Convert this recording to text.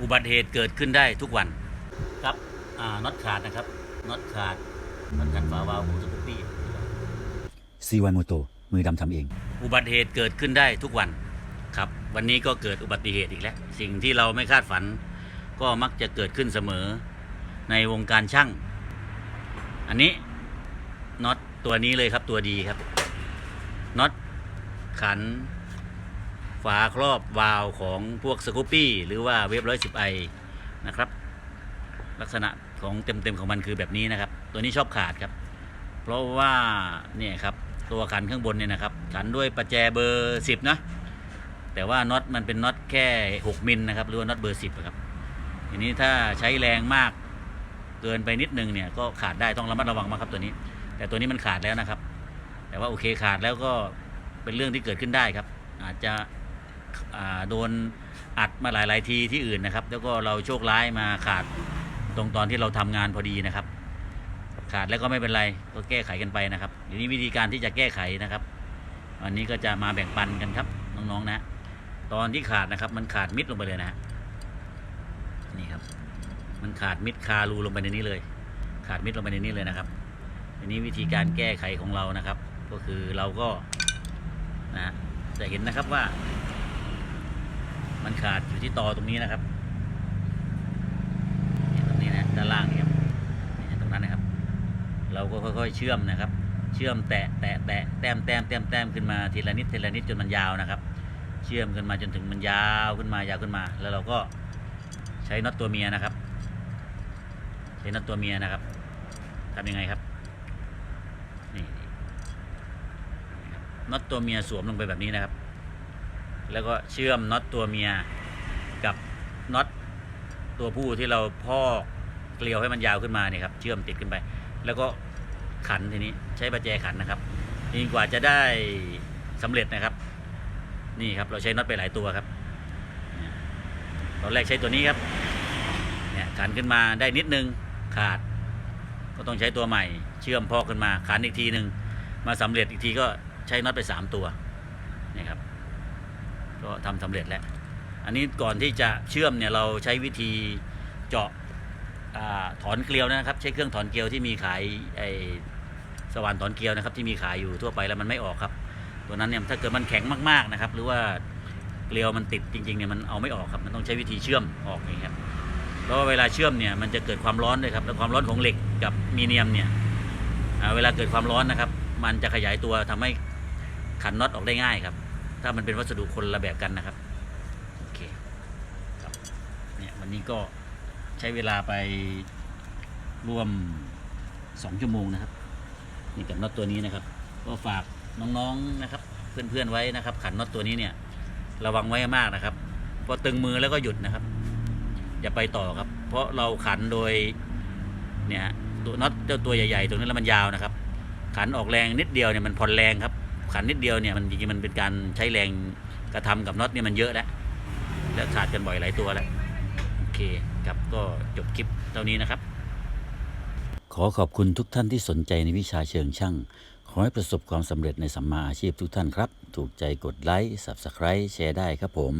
อุบัติเหตุเกิดขึ้นได้ทุกวันครับอ่าน็อตขาดนะครับน็อตขาดน็อตขันฝาวาล์วของสกูปปี้ซีวันโมโตมือดำทำเอง อุบัติเหตุเกิดขึ้นได้ทุกวันครับ วันนี้ก็เกิดอุบัติเหตุอีกแล้ว สิ่งที่เราไม่คาดฝัน ก็มักจะเกิดขึ้นเสมอในวงการช่าง อันนี้น็อตตัวนี้เลยครับตัวดีครับน็อตขัน ฝาครอบวาล์วของพวกสกูปี้หรือว่าเวฟร้อยสิบไอนะครับ ลักษณะของเต็มๆของมันคือแบบนี้นะครับ ตัวนี้ชอบขาดครับ เพราะว่าเนี่ยครับตัวขันข้างบนเนี่ยนะครับขันด้วยประแจเบอร์สิบนะแต่ว่าน็อตมันเป็นน็อตแค่ 6มิลนะครับหรือว่าน็อตเบอร์สิบครับทีนี้ถ้าใช้แรงมากเกินไปนิดนึงเนี่ยก็ขาดได้ต้องระมัดระวังมากครับตัวนี้ แต่ตัวนี้มันขาดแล้วนะครับ แต่ว่าโอเคขาดแล้วก็เป็นเรื่องที่เกิดขึ้นได้ครับ อาจจะ โดนอัดมาหลาย ๆ ทีที่อื่นนะครับ แล้วก็เราโชคร้ายมาขาดตรงตอนที่เราทำงานพอดีนะครับ ขาดแล้วก็ไม่เป็นไรก็แก้ไขกันไปนะครับทีนี้วิธีการที่จะแก้ไขนะครับวันนี้ก็จะมาแบ่งปันกันครับน้องๆนะ ตอนที่ขาดนะครับ มันขาดมิดลงไปเลยนะนี่ครับ มันขาดมิดคารูลงไปในนี้เลย ขาดมิดลงไปในนี้เลยนะครับทีนี้วิธีการแก้ไขของเรานะครับ ก็คือเราก็นะจะเห็นนะครับว่า มันขาดอยู่ที่ตอตรงนี้นะครับนี่ตรงนี้นะด้านล่างเนี่ยครับตรงนั้นนะครับ เราก็ค่อยๆเชื่อมนะครับ เชื่อมแตะแตะแตะแต้มแต้มแต้มแต้มขึ้นมาทีละนิดทีละนิดจนมันยาวนะครับ เชื่อมขึ้นมาจนถึงมันยาวขึ้นมายาวขึ้นมา แล้วเราก็ใช้น็อตตัวเมียนะครับ ใช้น็อตตัวเมียนะครับทำยังไงครับนี่น็อตตัวเมียสวมลงไปแบบนี้นะครับ แล้วก็เชื่อมน็อตตัวเมียกับน็อตตัวผู้ที่เราพอกเกลียวให้มันยาวขึ้นมาเนี่ยครับเชื่อมติดขึ้นไป แล้วก็ขันทีนี้ใช้ประแจขันนะครับยิ่งกว่าจะได้สำเร็จนะครับ นี่ครับเราใช้น็อตไปหลายตัวครับตอนแรกใช้ตัวนี้ครับเนี่ยขันขึ้นมาได้นิดนึงขาด ก็ต้องใช้ตัวใหม่ เชื่อมพอกขึ้นมาขันอีกทีหนึ่งมาสำเร็จอีกทีก็ใช้น็อตไปสามตัวนี่ครับ ก็ทำสำเร็จแล้วอันนี้ก่อนที่จะเชื่อมเนี่ยเราใช้วิธีเจาะอถอนเกลียวนะครับ ใช้เครื่องถอนเกลียวที่มีขายไอสว่านถอนเกลียวนะครับ ที่มีขายอยู่ทั่วไปแล้วมันไม่ออกครับ ตัวนั้นเนี่ยถ้าเกิดมันแข็งมากๆนะครับ หรือว่าเกลียวมันติดจริงๆเนี่ยมันเอาไม่ออกครับมันต้องใช้วิธีเชื่อมออกอย่างนี้ครับเพราะว่าเวลาเชื่อมเนี่ยมันจะเกิดความร้อนด้วยครับแล้วความร้อนของเหล็กกับมีเนียมเนี่ยเวลาเกิดความร้อนนะครับ มันจะขยายตัวทำให้ขันน็อตออกได้ง่ายครับ ถ้ามันเป็นวัสดุคนละแบบกันนะครับโอเคครับเนี่ยวันนี้ก็ใช้เวลาไปรวมสองชั่วโมงนะครับนี่กับน็อตตัวนี้นะครับ ก็ฝากน้องๆนะครับ เพื่อนๆไว้นะครับ ขันน็อตตัวนี้เนี่ย ระวังไว้มากนะครับพอตึงมือแล้วก็หยุดนะครับ อย่าไปต่อครับ เพราะเราขันโดยเนี่ยตัวน็อตเจ้าตัวใหญ่ๆตรงนี้แล้วมันยาวนะครับ ขันออกแรงนิดเดียวเนี่ยมันผ่อนแรงครับ ขันนิดเดียวเนี่ยมันจริงๆมันเป็นการใช้แรงกระทำกับน็อตเนี่ยมันเยอะแล้วแล้วขาดกันบ่อยหลายตัวแล้วโอเคครับก็จบคลิปเท่านี้นะครับ ขอขอบคุณทุกท่านที่สนใจในวิชาเชิงช่าง ขอให้ประสบความสำเร็จในสัมมาอาชีพทุกท่านครับ ถูกใจกดไลค์ Subscribe แชร์ได้ครับผม